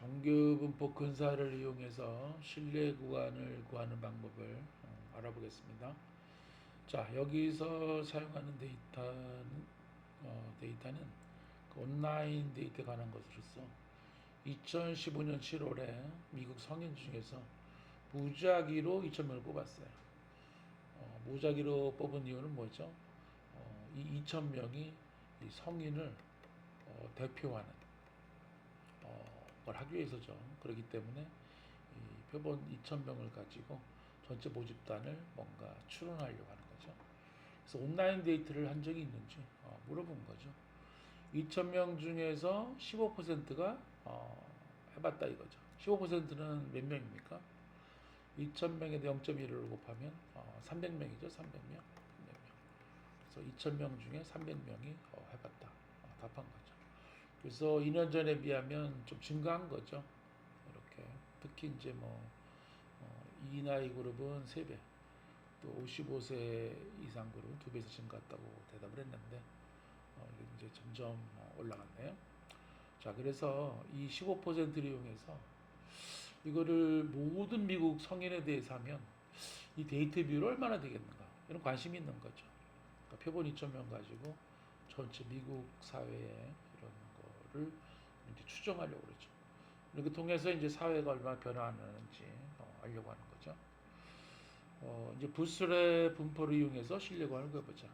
정규 분포 근사를 이용해서 실내 구간을 구하는 방법을 어, 알아보겠습니다. 자, 여기서 사용하는 데이터는 어, 데이터는 그 온라인 데이터에 관한 것으로서 2015년 7월에 미국 성인 중에서 무작위로 2,000명을 뽑았어요. 어, 무작위로 뽑은 이유는 뭐죠? 어, 이 2,000명이 이 성인을 어, 대표하는 어, 걸 하기 위해서죠. 그렇기 때문에 이 표본 2,000명을 가지고 전체 모집단을 뭔가 추론하려고 하는 거죠. 그래서 온라인 데이트를 한 적이 있는지 어, 물어본 거죠. 2,000명 중에서 15%가 어, 해봤다 이거죠. 15%는 몇 명입니까? 2,000명에 0.1을 곱하면 어, 300명이죠. 300명. 300명. 그래서 2,000명 중에 300명이 어, 해봤다. 어, 답한 거죠. 그래서 2년 전에 비하면 좀 증가한 거죠. 이렇게 특히 이제 뭐 어, 이 나이 그룹은 3배, 또 55세 이상 그룹은 2배에서 증가했다고 대답을 했는데 어, 이제 점점 어, 올라갔네요. 자, 그래서 이 15%를 이용해서 이거를 모든 미국 성인에 대해서 하면 이 데이터 비율 얼마나 되겠는가 이런 관심이 있는 거죠. 그러니까 표본 2,000명 가지고 전체 미국 사회에 거를 이제 추정하려고 그러죠. 이렇게 통해서 이제 사회가 얼마나 변화하는지 어, 알려고 하는 거죠. 어, 이제 부스랩 분포를 이용해서 실내관을 구해보자.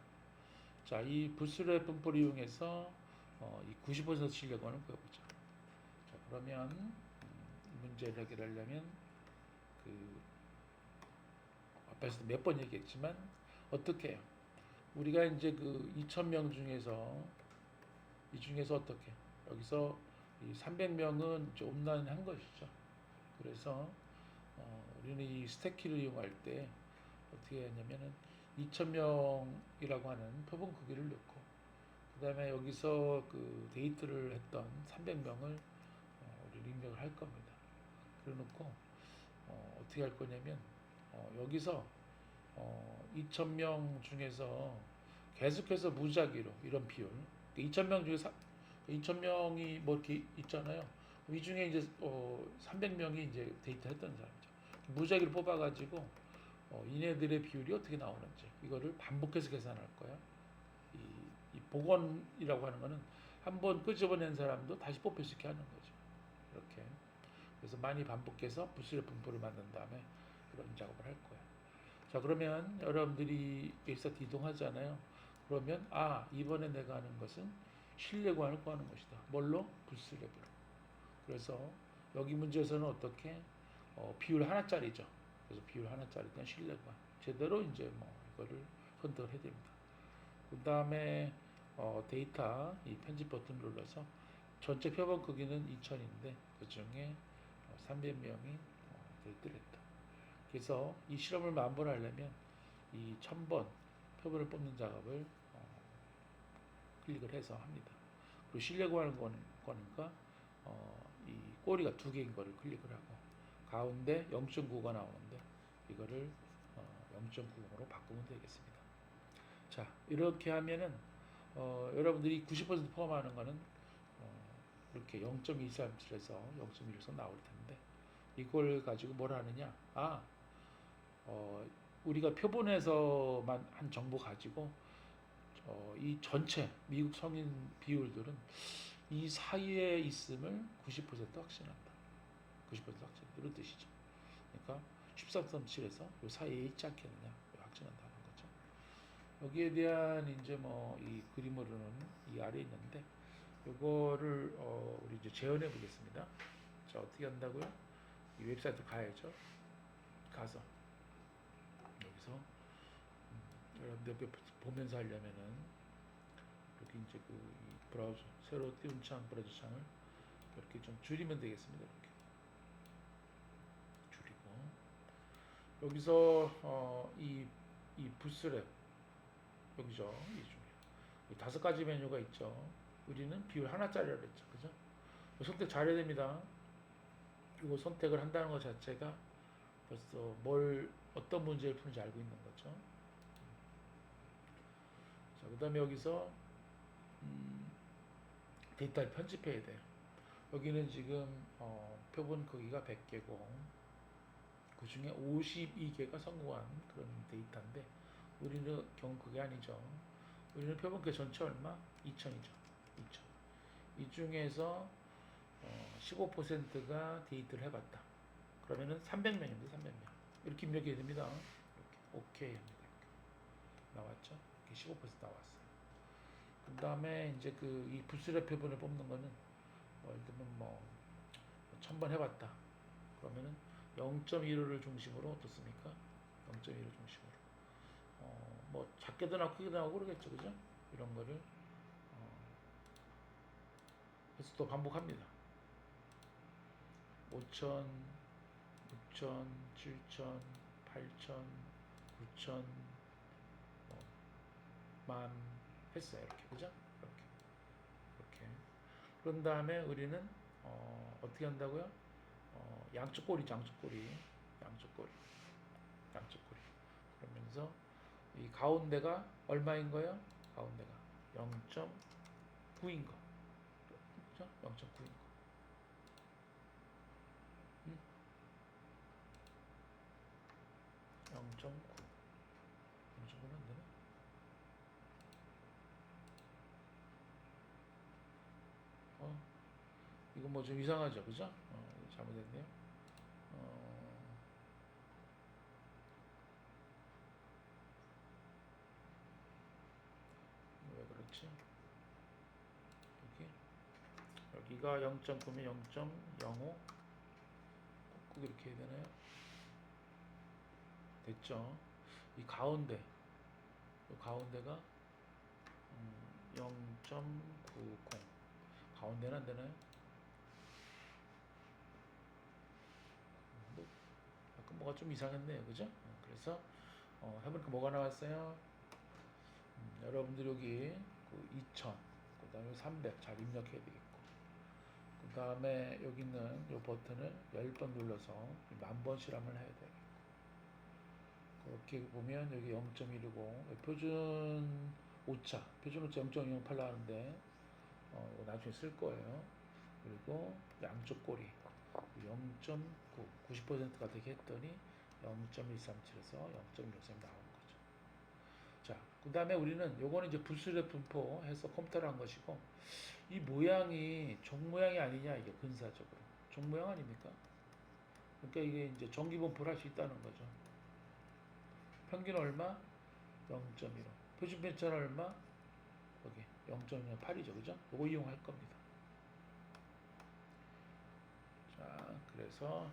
자, 이 부스랩 분포를 이용해서 어, 이 90% 실내관을 구해보자. 자, 그러면 음, 이 문제를 해결하려면 그 앞에서도 몇번 얘기했지만 어떻게 해요? 우리가 이제 그 2,000명 중에서 이 중에서 어떻게 여기서 이 300명은 이제 온라인한 것이죠. 그래서 어, 우리는 이 스태키를 이용할 때 어떻게 했냐면은 2,000명이라고 하는 표본 크기를 넣고 그 다음에 여기서 그 데이트를 했던 300명을 어, 우리 입력을 할 겁니다. 그래놓고 어, 어떻게 할 거냐면 어, 여기서 어, 2,000명 중에서 계속해서 무작위로 이런 비율 2,000명 중에 2,000명이 뭐 이렇게 있잖아요. 이 중에 이제 어, 300명이 이제 데이트 했던 사람이죠. 무작위로 뽑아가지고 어, 이네들의 비율이 어떻게 나오는지 이거를 반복해서 계산할 거야. 이, 이 복원이라고 하는 거는 한 번 끄집어낸 사람도 다시 뽑힐 수 있게 하는 거죠. 이렇게. 그래서 많이 반복해서 부스의 분포를 만든 다음에 이런 작업을 할 거야. 자 그러면 여러분들이 여기서 이동하잖아요. 그러면 아 이번에 내가 하는 것은 실내관을 구하는 것이다. 뭘로? 부스랩으로. 그래서 여기 문제에서는 어떻게 어, 비율 하나짜리죠. 그래서 비율 하나짜리니까 실내관 제대로 이제 뭐 이거를 선택을 해야 됩니다. 그 다음에 어, 데이터 이 편집 버튼 눌러서 전체 표본 크기는 2,000인데 그 중에 300명이 어, 데이트를 했다. 그래서 이 실험을 만번 하려면 이 1000번 표본을 뽑는 작업을 어, 클릭을 해서 합니다. 그리고 실내 구하는 건- 거니까 어, 이 꼬리가 두 개인 거를 클릭을 하고 가운데 0.9가 나오는데 이거를 어, 0.90으로 바꾸면 되겠습니다. 자 이렇게 하면은 어, 여러분들이 90% 포함하는 거는 어, 이렇게 0.237에서 0.1에서 나올 텐데 이걸 가지고 뭘 하느냐? 아, 어, 우리가 표본에서만 한 정보 가지고 어, 이 전체 미국 성인 비율들은 이 사이에 있음을 90% 확신한다. 90% 확신 이런 뜻이죠. 그러니까 13.7에서 이 사이에 있지 않겠느냐 확신한다는 거죠. 여기에 대한 이제 뭐 이 그림으로는 이 아래 에 있는데 요거를 어, 우리 이제 재현해 보겠습니다. 자 어떻게 한다고요? 이 웹사이트 가야죠. 가서 여기서 음, 여러분들 옆에 보면서 하려면은 이렇게 이제 그이 브라우저 새로 띄운 창 브라우저 창을 이렇게 좀 줄이면 되겠습니다. 이렇게 줄이고 여기서 어, 이 이 부스랩 여기죠 이 중에 이 다섯 가지 메뉴가 있죠. 우리는 비율 하나짜리라고 했죠, 그죠? 선택 잘해야 됩니다. 이거 선택을 한다는 것 자체가 벌써 뭘 어떤 문제를 푸는지 알고 있는 거죠. 자, 그 다음에 여기서 음, 데이터를 편집해야 돼요. 여기는 지금 어, 표본 크기가 100개고 그 중에 52개가 성공한 그런 데이터인데 우리는 경우 그게 아니죠. 우리는 표본 크기 전체 얼마? 2천이죠. 2천. 이 중에서 어, 15%가 데이트를 해봤다. 그러면은 300명입니다. 300명. 이렇게 입력해야 됩니다. 이렇게 오케이 합니다. 이렇게. 나왔죠? 이렇게 15% 나왔어요. 그 다음에 이제 그 이 부스랩 표본을 뽑는 거는 뭐 예를 들면 뭐 1000번 해봤다. 그러면은 0.15를 중심으로 어떻습니까? 0.15를 중심으로. 어, 뭐 작게도 나고 크게도 나고 그러겠죠. 그죠? 이런 거를 어, 해서 또 반복합니다. 5천, 6천, 7천, 8천, 9천, 뭐, 만 했어요. 이렇게 그죠? 이렇게 이렇게. 그런 다음에 우리는 어, 어떻게 한다고요? 어, 양쪽 꼬리죠, 양쪽 꼬리, 양쪽 꼬리, 양쪽 꼬리. 그러면서 이 가운데가 얼마인 거예요? 가운데가 0.9인 거. 그죠? 0.9인 거. 음? 0.9. 0.9는 안 되나? 어, 이거 뭐좀 이상하죠, 그죠? 어, 이거 잘못됐네요. 어, 왜 그렇지? 여기 여기가 0.9면 0.05 꾹꾹 이렇게 해야 되나요? 됐죠? 이 가운데 이 가운데가 음, 0.90 가운데는 안 되나요? 뭐, 약간 뭐가 좀 이상했네요, 그죠? 어, 그래서 어, 해보니까 뭐가 나왔어요? 음, 여러분들 여기 그 2000, 그 다음에 300 잘 입력해야 되겠고, 그 다음에 여기 있는 이 버튼을 10번 눌러서 만 번 실험을 해야 되겠고, 그렇게 보면 여기 0.1이고, 표준 오차, 표준 오차 0.08 나왔는데, 어, 나중에 쓸 거예요. 그리고 양쪽 꼬리 0.9, 90%가 되게 했더니 0.137에서 0.63 나온 거죠. 자, 그 다음에 우리는 요거는 이제 부수랩 분포해서 컴퓨터로 한 것이고, 이 모양이 종 모양이 아니냐, 이게 근사적으로. 종 모양 아닙니까? 그러니까 이게 이제 정기 분포를 할 수 있다는 거죠. 평균 얼마? 0.15. 표준 편차는 얼마? 여기 0.08이죠, 그죠? 요거 이용할 겁니다. 자, 그래서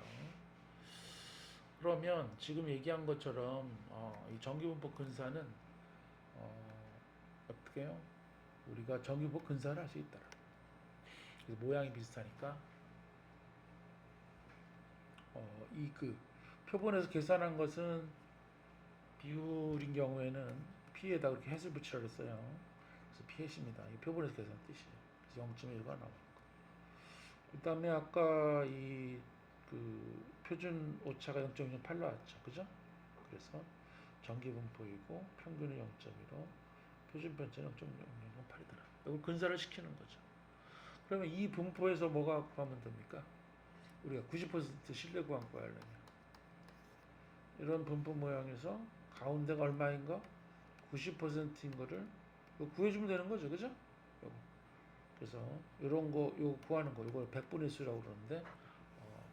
어, 했고요. 그러면 지금 얘기한 것처럼 어, 이 전기분포 근사는 어, 어떻게 해요? 우리가 전기분포 근사를 할 수 있더라. 그래서 모양이 비슷하니까 어, 이그 표본에서 계산한 것은 비율인 경우에는 P에다 그렇게 햇을 붙이라 그랬어요. 그래서 P햇입니다. 이 표본에서 계산 뜻이에요. 그래서 0.1가 나오는 거. 그 다음에 아까 이 그 표준 오차가 0.08 나왔죠. 그죠? 그래서 전기 분포이고 평균은 0.15, 표준 편차는 0.008이더라. 이걸 근사를 시키는 거죠. 그러면 이 분포에서 뭐가 구하면 됩니까? 우리가 90% 신뢰 구한 거야, 하려면. 이런 분포 모양에서 가운데가 얼마인가? 90%인 거를 구해주면 되는 거죠, 그죠? 그래서 이런 거, 요거 구하는 거, 이걸 100분의 수라고 그러는데 어,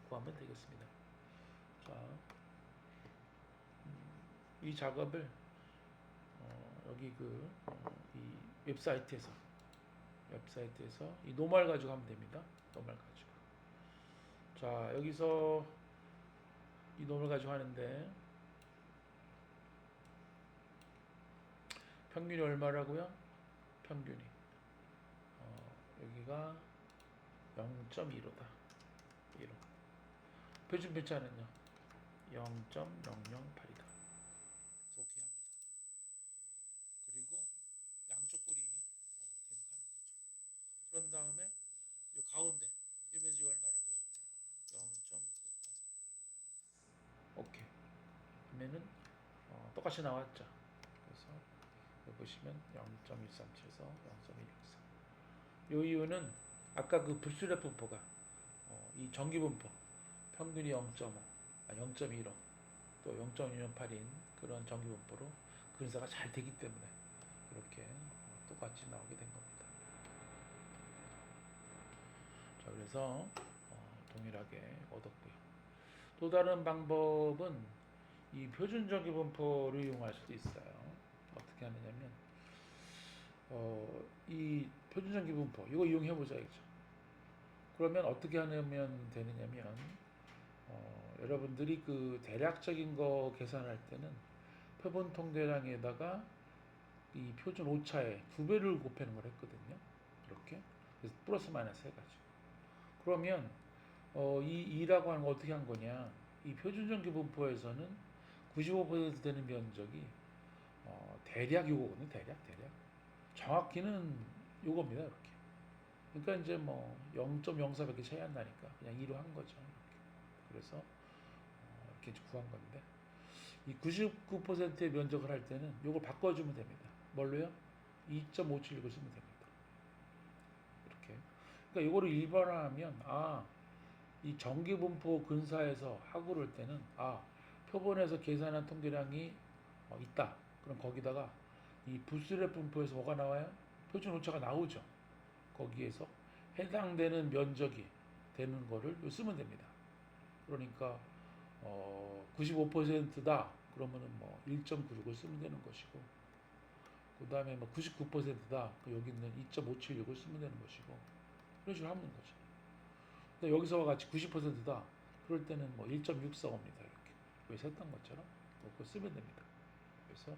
구하면 되겠습니다. 자, 음, 이 작업을 어, 여기 그이 웹사이트에서 웹사이트에서 이 노말 가지고 하면 됩니다. 노말 가지고. 자, 여기서 이 노말 가지고 하는데 평균이 얼마라고요? 평균이 어, 여기가 0.15다. 1호. 표준 편차는요? 0.008이다. 이렇게 합니다. 그리고 양쪽 어, 대응하는 거죠. 그런 다음에 이 가운데 이 면적이 얼마라고요? 0.90. 오케이. 그러면은 어, 똑같이 나왔죠. 그래서 여기 보시면 0.137에서 0.163. 이 이유는 아까 그 불수력 분포가 어, 이 전기 분포 평균이 0.5, 아, 0.15, 또 0.618인 그런 전기 분포로 근사가 잘 되기 때문에 이렇게 어, 똑같이 나오게 된 겁니다. 자, 그래서 어, 동일하게 얻었고요. 또 다른 방법은 이 표준 전기 분포를 이용할 수도 있어요. 어떻게 하느냐면 어, 이 표준 전기 분포 이거 이용해 보자겠죠. 그러면 어떻게 하면 되느냐면 어, 여러분들이 그 대략적인 거 계산할 때는 표본 통계량에다가 이 표준 오차에 두 배를 곱하는 걸 했거든요. 이렇게 그래서 플러스 마이너스 해가지고 그러면 어, 이 2라고 하는 거 어떻게 한 거냐? 이 표준 전기 분포에서는 95% 되는 면적이 어, 대략 요거거든요. 대략 대략 정확히는 요겁니다. 이렇게. 그러니까 이제 뭐 0.04밖에 차이 안 나니까 그냥 2로 한 거죠. 그래서 어, 이렇게 구한 건데 이 99%의 면적을 할 때는 요걸 바꿔주면 됩니다. 뭘로요? 2.576을 쓰면 됩니다. 이렇게. 그러니까 요거를 일반화하면 아, 이 전기 분포 근사에서 하고 그럴 때는 아, 표본에서 계산한 통계량이 어, 있다. 그럼 거기다가 이 부스랩 분포에서 뭐가 나와요? 표준 오차가 나오죠. 거기에서 해당되는 면적이 되는 거를 쓰면 됩니다. 그러니까 어, 95%다 그러면은 뭐 1.96을 쓰면 되는 것이고 그 다음에 뭐 99%다 여기 있는 2.576을 쓰면 되는 것이고 이런 식으로 하면 되는 거죠. 근데 여기서와 같이 90%다 그럴 때는 뭐 1.645입니다 이렇게 여기서 했던 것처럼 그거 쓰면 됩니다. 그래서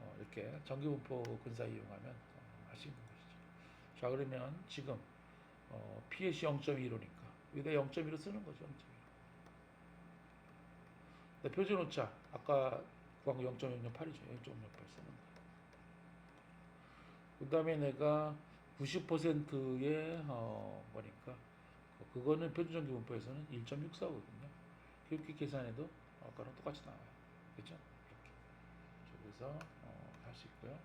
어, 이렇게 전기분포 근사 이용하면 어, 하시는 것이죠. 자 그러면 지금 어, PS이 0.15니까 여기다 0.15 쓰는 거죠. 0.15. 근데 표준 오차 아까 구한 거 0.008이죠. 0.08 쓰는 거. 그 다음에 내가 90%의 어, 뭐니까 그거는 표준전기 분포에서는 1.64거든요. 그렇게 계산해도 아까랑 똑같이 나와요. 그렇죠? 이렇게. 자, 그래서 어, 할수 있고요.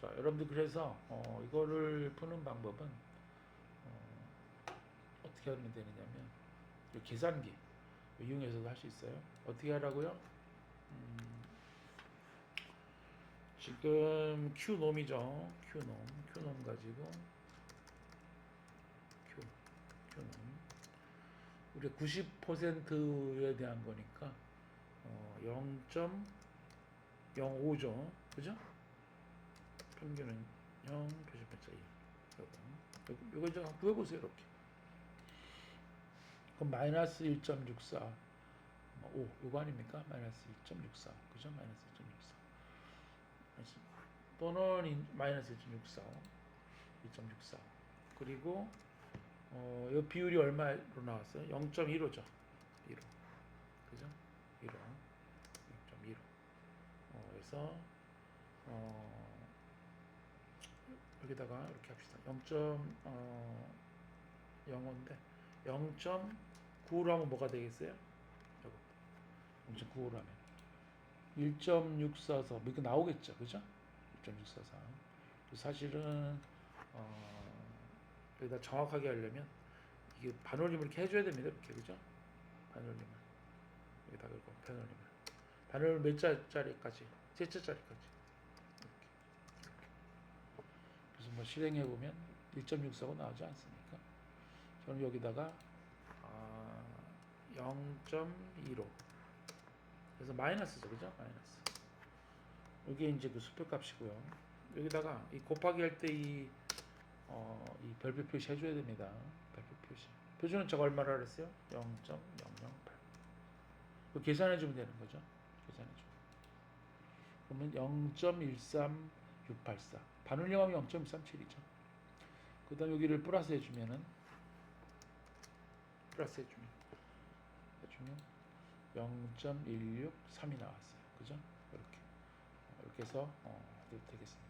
자, 여러분들 그래서 어, 이거를 푸는 방법은 어, 어떻게 하면 되느냐면 이 계산기 이용해서도 할 수 있어요. 어떻게 하라고요? 음, 지금 Q놈이죠. Q놈, Q놈 가지고 Q, Q놈. 우리 90%에 대한 거니까 어, 0.05죠. 그죠? 평균은 0, 표준편차 1. 요거. 요거, 이제 구해보세요. 이렇게. 그럼 마이너스 1.64. 5. 요거 아닙니까? 마이너스 2.64. 그죠? 마이너스 2.64. 또는 인- 마이너스 1.64. 2.64. 그리고 어, 이 비율이 얼마로 나왔어요? 0.15죠. 1호. 그죠? 1호. 0.15. 어, 그래서 어, 여기다가 이렇게 합시다. 0. 어, 0호인데 0.9로 하면 뭐가 되겠어요? 요거. 0.95로 하면 1.644 이거 나오겠죠, 그죠? 1.644. 사실은 어, 여기다 정확하게 하려면 이게 반올림을 이렇게 해줘야 됩니다, 이렇게 그죠? 반올림을 여기다 그리고 반올림을 반올림 몇 자짜리까지? 세 자짜리까지. 그래서 뭐 실행해 보면 1.64가 나오지 않습니까? 저는 여기다가 아, 0.15 그래서 마이너스죠, 그죠? 마이너스. 이게 이제 그 수표 값이고요. 여기다가 이 곱하기 할 때 이 어, 이 별표 표시 해줘야 됩니다. 별표 표시. 표준은 제가 얼마라 그랬어요? 0.008. 그 계산해 주면 되는 거죠. 계산해 주면. 그러면 0.13684. 반올림하면 0.137이죠. 그 다음 여기를 플러스 해주면은 플러스 해주면 해주면 0.163이 나왔어요. 그죠? 이렇게 이렇게 해서 어, 되겠습니다.